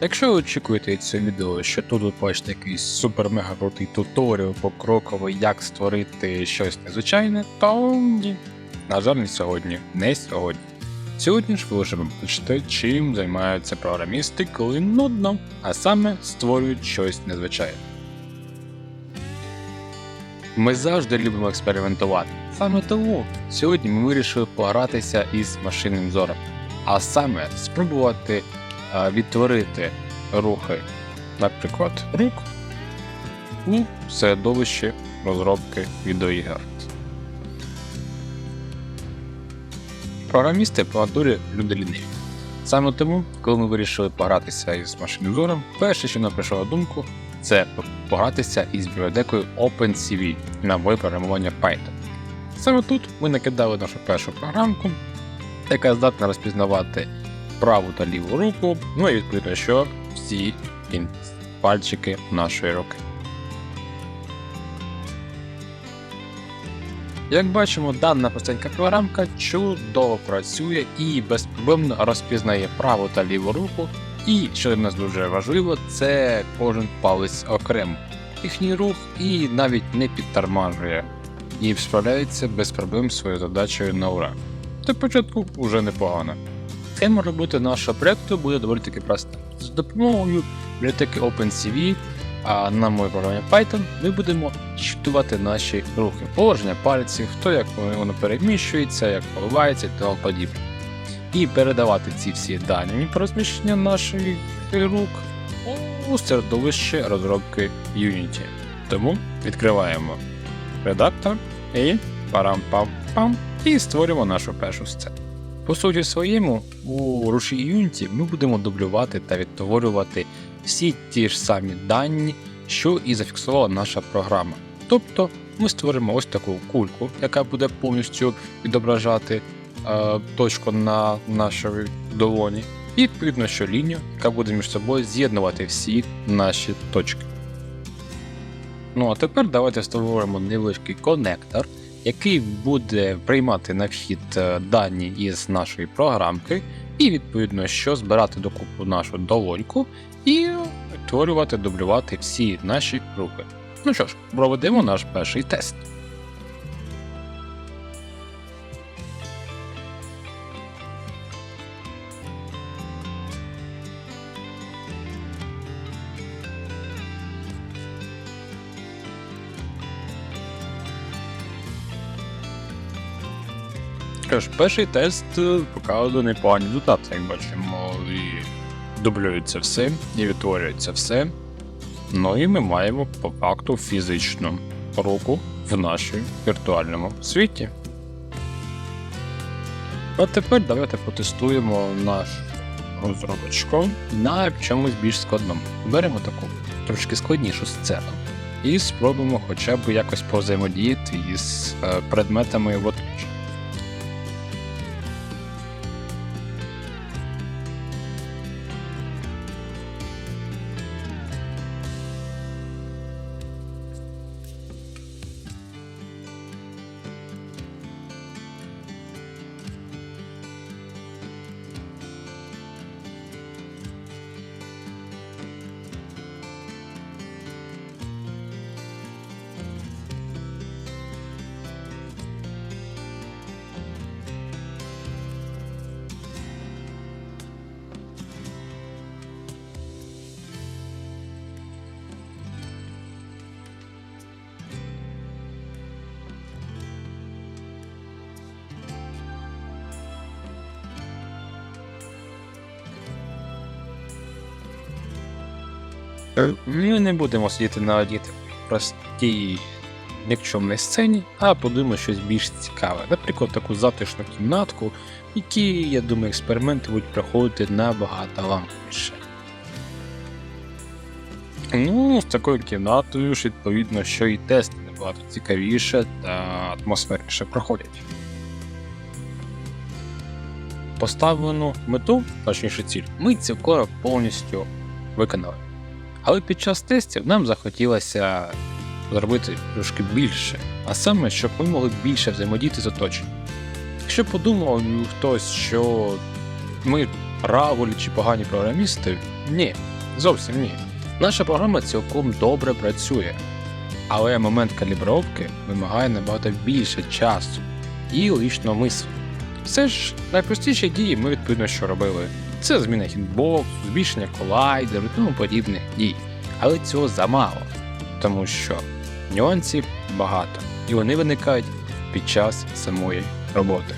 Якщо ви очікуєте від цього відео, що тут ви бачите якийсь супер-мега крутий туторіал покроковий, як створити щось незвичайне, то ні. На жаль, не сьогодні, не сьогодні. Сьогодні ж ви вже побачите, чим займаються програмісти, коли нудно, а саме створюють щось незвичайне. Ми завжди любимо експериментувати. Саме тому сьогодні ми вирішили погратися із машинним зором, а саме спробувати відтворити рухи, наприклад, рук у середовищі розробки відеоігр. Програмісти по натурі люди ліниві. Саме тому, коли ми вирішили погратися із машинним зором, перше, що нам прийшло на думку, це погратися із бібліотекою OpenCV на мові програмування Python. Саме тут ми накидали нашу першу програмку, яка здатна розпізнавати праву та ліву руку, ну і відповідно, що всі пальчики нашої руки. Як бачимо, дана простенька програмка чудово працює і безпроблемно розпізнає праву та ліву руку. І, що для нас дуже важливо, це кожен палець окремо. Їхній рух і навіть не підтормажує, і справляється без проблем своєю задачею на ура. До початку вже непогано. Схема роботи нашого проєкту буде доволі таки проста. З допомогою бібліотеки OpenCV а на моїй програмі Python ми будемо читувати наші рухи, положення пальців, то як воно переміщується, як поливається і тому подібне. І передавати ці всі дані про розміщення наших рук у середовище розробки Unity. Тому відкриваємо редактор і парам-пам-пам і створюємо нашу першу сцену. По суті своєму, у руші Unity ми будемо дублювати та відтворювати всі ті ж самі дані, що і зафіксувала наша програма. Тобто ми створимо ось таку кульку, яка буде повністю відображати е, точку на нашій долоні, і відповідно, що лінію, яка буде між собою з'єднувати всі наші точки. Ну а тепер давайте створимо невеличкий конектор, який буде приймати на вхід е, дані із нашої програмки, і відповідно, що збирати докупу нашу долоньку і утворювати, дублювати всі наші групи. Ну що ж, проведемо наш перший тест. Що перший тест е, показує непогані результати, як бачимо, і дублюється все, і відтворюється все. Ну і ми маємо по факту фізичну руку в нашому віртуальному світі. А тепер давайте потестуємо наш розробочку на чомусь більш складному. Беремо таку трошки складнішу сцену і спробуємо хоча б якось повзаємодіяти із е, предметами в оточенні. Ми не будемо сидіти на одній простій нікчомній сцені, а подумаємо щось більш цікаве. Наприклад, таку затишну кімнатку, в якій, я думаю, експерименти будуть проходити набагато ламповіше. Ну, з такою кімнатою ж відповідно, що і тести набагато цікавіше та атмосферніше проходять. Поставлену мету, точніше ціль, ми цілком повністю виконали. Але під час тестів нам захотілося зробити трошки більше, а саме, щоб ми могли більше взаємодіяти з оточенням. Якщо подумав хтось, що ми правилі чи погані програмісти, ні, Зовсім ні. Наша програма цілком добре працює, але момент калібровки вимагає набагато більше часу і лишнього мислу. Все ж найпростіші дії ми відповідно що робили. Це зміна хітбоксу, збільшення колайдеру і тому подібних дій. Але цього замало, тому що нюансів багато, і вони виникають під час самої роботи.